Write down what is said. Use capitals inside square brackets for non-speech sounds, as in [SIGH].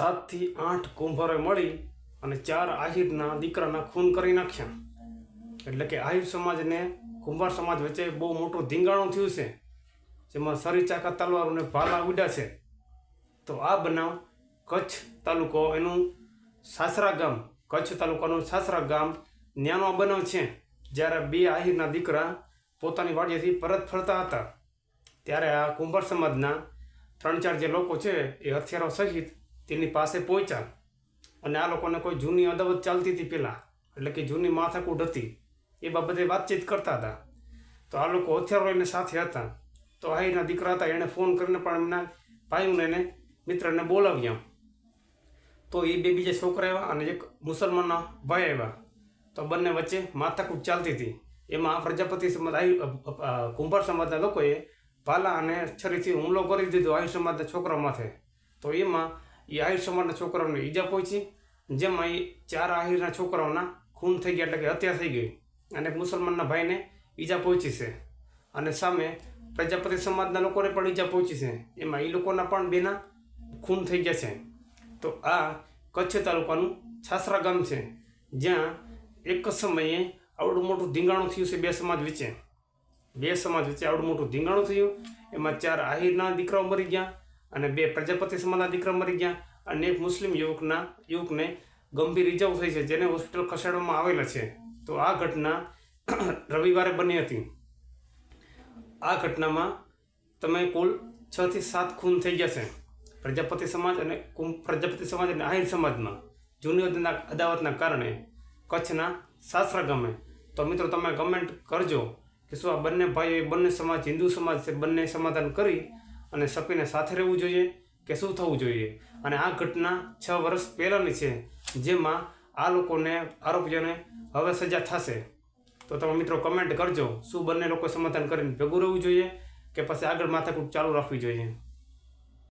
સાતથી આઠ કુંભારે મળી અને ચાર આહિરના દીકરાના ખૂન કરી નાખ્યા. એટલે કે આહિર સમાજને કુંભાર સમાજ વચ્ચે બહુ મોટું ધીંગાણું થયું છે. જેમાં સરી ચાકા તલવારોને ભાલા ઉડ્યા છે. તો આ બનાવ કચ્છ તાલુકો એનું સાસરા ગામ, કચ્છ તાલુકાનું સાસરા ગામ ન્યાનો બનાવ છે. જ્યારે બે આહિરના દીકરા પોતાની વાડીએથી પરત ફરતા હતા. ત્યારે આ કુંભાર સમાજના ત્રણ ચાર જે લોકો છે એ હથિયારો સહિત તેની પાસે પહોંચ્યા અને આ લોકોને કોઈ જૂની અદાવત ચાલતી હતી પહેલાં એટલે કે જૂની માથાકૂટ હતી, એ બાબતે વાતચીત કરતા હતા. તો આ લોકો હથિયારો એને સાથે હતા. તો આહીના દીકરા હતા, એણે ફોન કરીને પણ એમના ભાઈઓને એને મિત્રને બોલાવ્યા. તો એ બે બીજા છોકરા આવ્યા અને એક મુસલમાનના ભાઈ આવ્યા. તો બંને વચ્ચે માથાકૂટ ચાલતી હતી. એમાં આ પ્રજાપતિ સમાજ, આયુ કુંભાર સમાજના લોકોએ ભાલા અને છરીથી હુમલો કરી દીધો આયુ સમાજના છોકરા માથે. તો એમાં એ સમાજના છોકરાઓને ઈજા પહોંચી. જેમાં એ ચાર આહિરના છોકરાઓના ખૂન થઈ ગયા એટલે કે હત્યા થઈ ગઈ. અને મુસલમાનના ભાઈને ઈજા પહોંચી છે. અને સામે પ્રજાપતિ સમાજના લોકોને પણ ઈજા પહોંચી છે. એમાં એ લોકોના પણ બેના ખૂન થઈ ગયા છે. તો આ કચ્છ તાલુકાનું છાસરા ગામ છે. જ્યાં એક જ સમયે આવડું મોટું ધીંગાણું થયું છે બે સમાજ વચ્ચે. બે સમાજ વચ્ચે આવડું મોટું ધીંગાણું થયું. એમાં ચાર આહિરના દીકરાઓ મરી ગયા. અને બે પ્રજાપતિ સમાજના દીકરા મરી ગયા અને એક મુસ્લિમ યુવકના, યુવકને ગંભીર ઇજાઓ થઈ છે, જેને હોસ્પિટલ ખસેડવામાં આવેલા છે. તો આ ઘટના [CLEARS THROAT] રવિવારે બની હતી. આ ઘટનામાં તમે કુલ છ થી સાત ખૂન થઈ ગયા છે. પ્રજાપતિ સમાજ અને પ્રજાપતિ સમાજ અને આહિર સમાજમાં. જૂની અદાવતના- કારણે કચ્છના સાસરા ગામે. તો મિત્રો, તમે કમેન્ટ કરજો કે શું આ બંને ભાઈઓ બંને સમાજ, હિન્દુ સમાજ છે, બંને સમાધાન કરી અને સપીને સાથે રહેવું જોઈએ કે શું થવું જોઈએ? અને આ ઘટના છ વર્ષ પહેલાંની છે, જેમાં આ લોકોને, આરોપીઓને હવે સજા થશે. તો તમે મિત્રો કમેન્ટ કરજો, શું બંને લોકો સમાધાન કરીને ભેગું રહેવું જોઈએ કે પછી આગળ માથાકૂટ ચાલુ રાખવી જોઈએ?